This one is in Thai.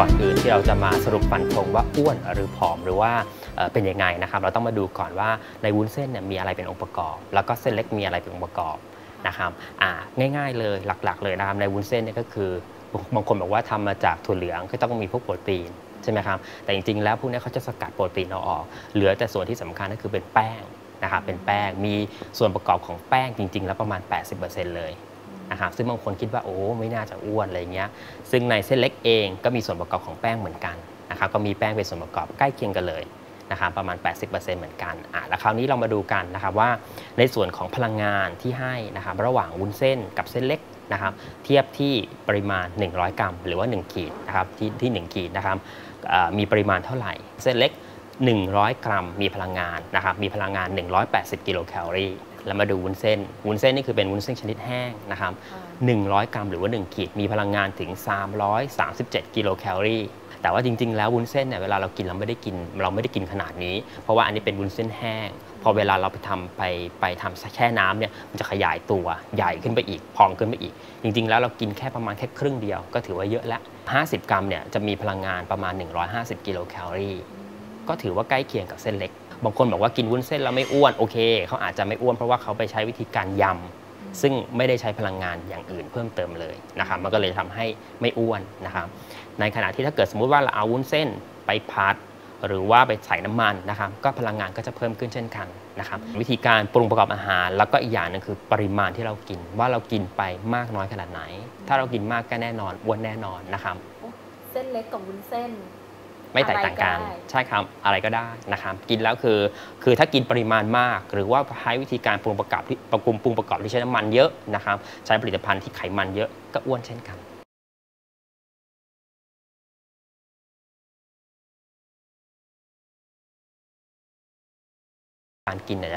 ก่อนอื่นที่เราจะมาสรุปฟันธงว่าอ้วนหรือผอมหรือว่าเป็นยังไงนะครับ เราต้องมาดูก่อนว่าในวุ้นเส้นเนี่ยมีอะไรเป็นองค์ประกอบ แล้วก็เส้นเล็กมีอะไรเป็นองค์ประกอบนะครับง่ายๆเลยหลักๆ เลยนะครับในวุ้นเส้นเนี่ยก็คือบางคนบอกว่าทำมาจากถั่วเหลืองก็ต้องมีพวกโปรตีนใช่ไหมครับแต่จริงๆแล้วพวกนี้เขาจะสกัดโปรตีนเอาออก เหลือแต่ส่วนที่สำคัญก็คือเป็นแป้งนะครับเป็นแป้งมีส่วนประกอบของแป้งจริง ๆ แล้วประมาณ 80%เลย นะครับซึ่งบางคนคิดว่าโอ้ไม่น่าจะอ้วนอะไรเงี้ยซึ่งในเส้นเล็กเองก็มีส่วนประกอบของแป้งเหมือนกันนะครับก็มีแป้งเป็นส่วนประกอบใกล้เคียงกันเลยนะครับประมาณ 80%เหมือนกันอะแล้วคราวนี้เรามาดูกันนะครับว่าในส่วนของพลังงานที่ให้นะครับระหว่างวุ้นเส้นกับเส้นเล็กนะครับเทียบที่ปริมาณ 100 กรัม หรือว่า 1 ขีดนะครับที่ที่ 1 ขีดนะครับมีปริมาณเท่าไหร่ เส้นเล็ก 100 กรัม มีพลังงานนะครับมีพลังงาน 180 กิโลแคลอรี่ แล้วมาดูวุ้นเส้น วุ้นเส้นนี่คือเป็นวุ้นเส้นชนิดแห้งนะครับ100 กรัมหรือว่า 1 ขีด มีพลังงานถึง 337 กิโลแคลอรี่ แต่ว่าจริง ๆ แล้ววุ้นเส้นเนี่ยเวลาเรากินเราไม่ได้กิน เราไม่ได้กินขนาดนี้ เพราะว่าอันนี้เป็นวุ้นเส้นแห้ง พอเวลาเราไปทำไปไปทำแช่น้ำเนี่ยมันจะขยายตัวใหญ่ขึ้นไปอีก พองขึ้นไปอีก จริง ๆ แล้วเรากินแค่ประมาณแค่ครึ่งเดียวก็ถือว่าเยอะแล้ว50 กรัมเนี่ยจะมีพลังงานประมาณ 150 กิโลแคลอรี่ ก็ถือว่าใกล้เคียงกับเส้นเล็ก บางคนบอกว่ากินวุ้นเส้นแล้วไม่อ้วนโอเคเขาอาจจะไม่อ้วนเพราะว่าเขาไปใช้วิธีการยำซึ่งไม่ได้ใช้พลังงานอย่างอื่นเพิ่มเติมเลยนะครับมันก็เลยทำให้ไม่อ้วนนะครับในขณะที่ถ้าเกิดสมมุติว่าเราเอาวุ้นเส้นไปพัดหรือว่าไปใส่น้ำมันนะครับก็พลังงานก็จะเพิ่มขึ้นเช่นกันนะครับวิธีการปรุงประกอบอาหาร แล้วก็อีกอย่างหนึงคือปริมาณที่เรากินว่าเรากินไปมากน้อยขนาดไหน ถ้าเรากินมากก็แน่นอนอ้วนแน่นอนนะครับเส้นเล็กกับวุ้นเส้น ไม่แตกต่างกันอะไรก็ได้ใช่ครับอะไรก็ได้นะครับกินแล้วคือ คือถ้ากินปริมาณมาก หรือว่าใช้วิธีการปรุงประกอบที่ปรุงปรุงประกอบที่ใช้น้ำมันเยอะนะครับใช้ผลิตภัณฑ์ที่ไขมันเยอะก็อ้วนเช่นกันการกินเนี่ย